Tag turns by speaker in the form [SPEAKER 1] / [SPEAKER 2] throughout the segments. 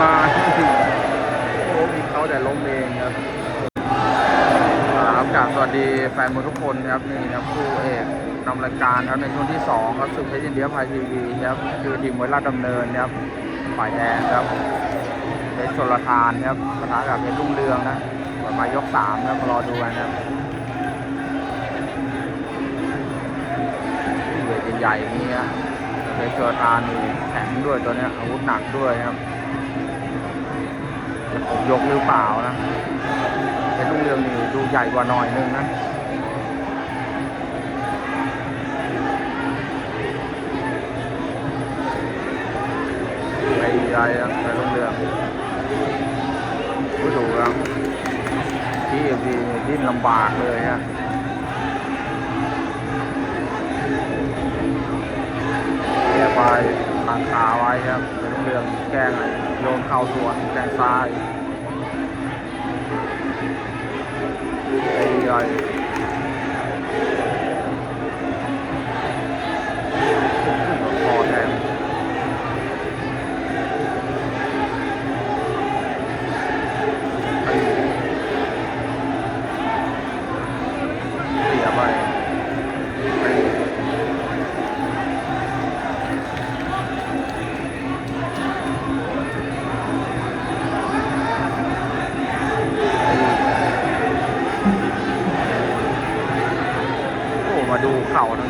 [SPEAKER 1] มาโอ้มีเขาแต่ล้มเองครับครับกราบสวัสดีแฟนมวยทุกคนครับนี่ครับคู่เอกนำรายการครับในช่วงที่สองครับศึกเพชรยินเดียพายทีวีครับคือทีมมวยราชดำเนินครับฝ่ายแดงครับเพชรชลทานครับปะทะกับเพชรรุ่งเรืองนะต่อไปยกสามครับมารอดูกันครับเวทใหญ่ๆมีครับเพชรชลทานมีแข็งด้วยตัวนี้อาวุธหนักด้วยครับ ยกหรือเปล่านะเป็นลูกเรืองนี่ดูใหญ่กว่าหน่อยนึงนะไอ้ใหญ่ครับเป็นลูกเรืองผู้ดูครับที่ดีดิ้นลำบากเลยฮะเกียไป ตังขาไว้ครับเป็นเรื่องแกงโยนเข่าสวนแกงซ้ายไอ้ใหญ่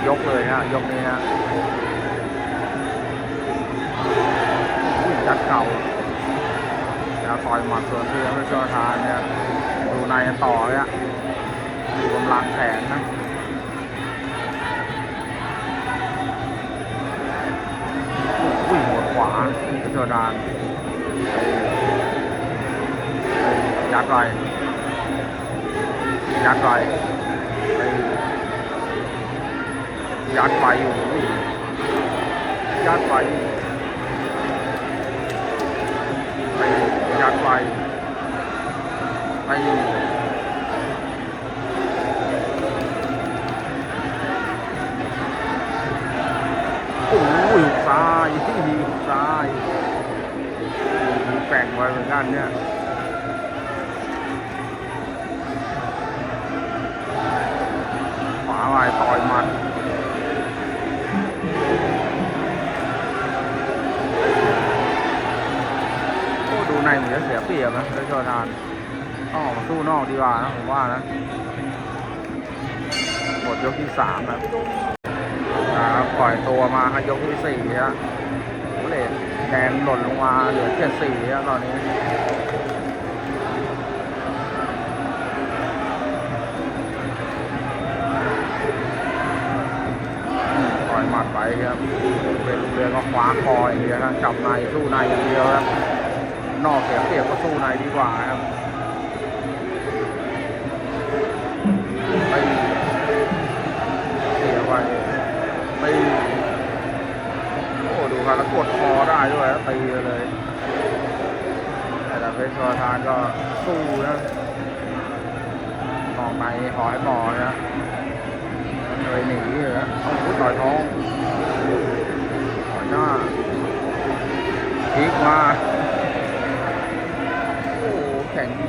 [SPEAKER 1] ยกเลยฮะยกนี้ฮะอุ้ยจัดเข่าแล้วต่อยหมัดส่วนที่ไม่ชอทานเนี่ยดูในต่อเลยฮะดูกำลังแขนนะอุ้ยหัวขวาเพชรดานยัดไรยัดไร ยัดไปอยู่ยัดไปไปยัดไปไปโอ้ยซ้ายซ้ายมีแป่งไว้เหมือนกันเนี่ยขวาลายต่อยมัด ในเหมือนจะเสียเปรียบนะแล้วชอทานต้องออกมาสู้นอกดีกว่านะผมว่านะหมดยกที่สามนะนะครับปล่อยตัวมาให้ยกที่สี่ฮะโอ้เลนแดงหล่นลงมาเหลือเจ็ดสี่ฮะตอนนี้ปล่อยหมัดไปครับเป็นลูเรือก็คว้าคออย่างเดียวนะจับในสู้ในอย่างเดียวครับ นอกเสียเปรียบก็สู้ในดีกว่าครับไปเสียไปไปโอ้ดูครับแล้วกดคอได้ด้วยตีเลยแต่เพชรชอทานก็สู้นะนอกในหอยหมอนะเลยหนีเลยนะต้องพุดต่อยท้องต่อยหน้าพลิกมา โอ้โห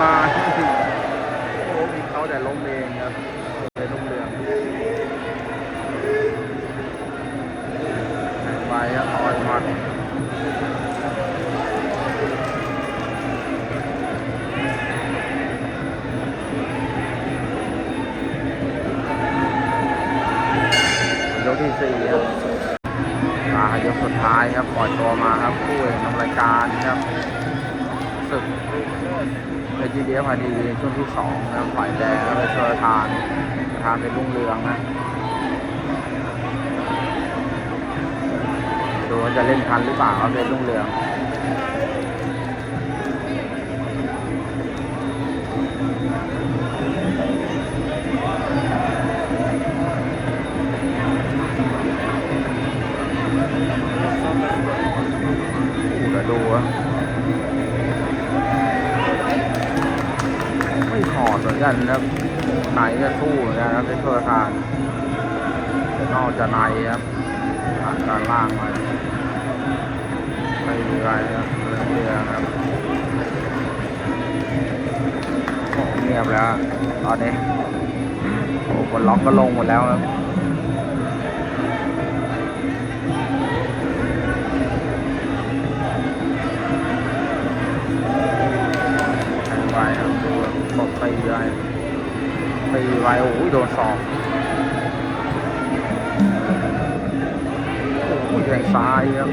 [SPEAKER 1] มาโอ้มีเขาแต่ล้มเองครับเลยลุ่งเรืองไปครับต่อยหมัดยกที่สี่ครับมายกสุดท้ายครับ ปล่อยตัวมาครับคู่เอกนำรายการครับ ศึกในจีเดียพาดีช่วงที่สองนะฝ่ายแดงแล้วก็ชลทานทานเป็นรุ่งเรืองนะดูว่าจะเล่นทันหรือเปล่าเป็นรุ่งเรือง กันนะครับไหนก็สู้นะครับเป็นชลทางนอกจากในครับผ่านการล่างมาไม่มีอะไรครับเรื่อครับเงียบแล้วตอนนี้โอ้คนล็อกก็ลงหมดแล้วครับ ตีไปตีไปโอ้ยโดนสองโอ้ยแรงซ้ายครับ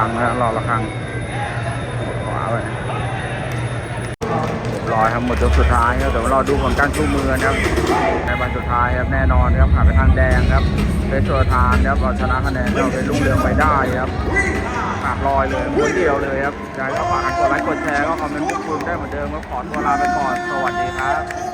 [SPEAKER 1] ครังนะรอละครังขวาไปรอยครับหมดยกสุดท้ายครับเดี๋ยวรอดูผลการชูมือนะครับในวันสุดท้ายครับแน่นอนครับผ่านไปทางแดงครับเป็นตัวทานครับเราชนะคะแนนเราเป็นลูกเรืองไปได้ครับขาดลอยเลยม้วนเดียวเลยครับอยากให้ก็ฝากกันกดไลค์กดแชร์ก็คอมเมนต์พูดคุยได้เหมือนเดิมก็ขอตัวลาไปก่อนสวัสดีครับ